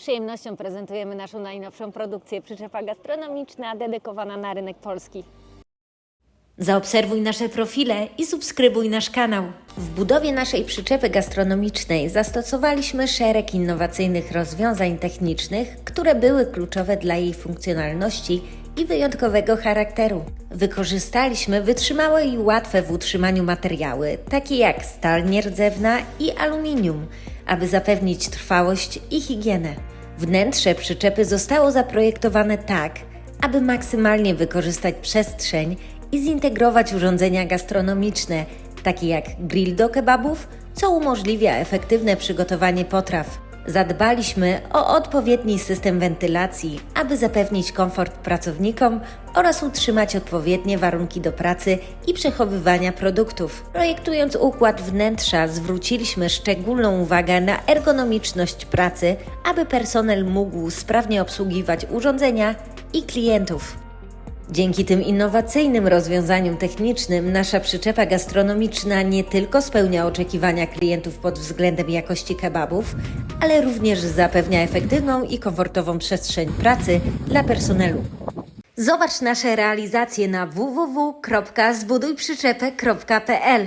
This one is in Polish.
przyjemnością prezentujemy naszą najnowszą produkcję przyczepa gastronomiczna dedykowana na rynek polski. Zaobserwuj nasze profile i subskrybuj nasz kanał. W budowie naszej przyczepy gastronomicznej zastosowaliśmy szereg innowacyjnych rozwiązań technicznych, które były kluczowe dla jej funkcjonalności i wyjątkowego charakteru. Wykorzystaliśmy wytrzymałe i łatwe w utrzymaniu materiały, takie jak stal nierdzewna i aluminium, aby zapewnić trwałość i higienę. Wnętrze przyczepy zostało zaprojektowane tak, aby maksymalnie wykorzystać przestrzeń i zintegrować urządzenia gastronomiczne, takie jak grill do kebabów, co umożliwia efektywne przygotowanie potraw. Zadbaliśmy o odpowiedni system wentylacji, aby zapewnić komfort pracownikom oraz utrzymać odpowiednie warunki do pracy i przechowywania produktów. Projektując układ wnętrza, zwróciliśmy szczególną uwagę na ergonomiczność pracy, aby personel mógł sprawnie obsługiwać urządzenia i klientów. Dzięki tym innowacyjnym rozwiązaniom technicznym nasza przyczepa gastronomiczna nie tylko spełnia oczekiwania klientów pod względem jakości kebabów, ale również zapewnia efektywną i komfortową przestrzeń pracy dla personelu. Zobacz nasze realizacje na www.zbudujprzyczepę.pl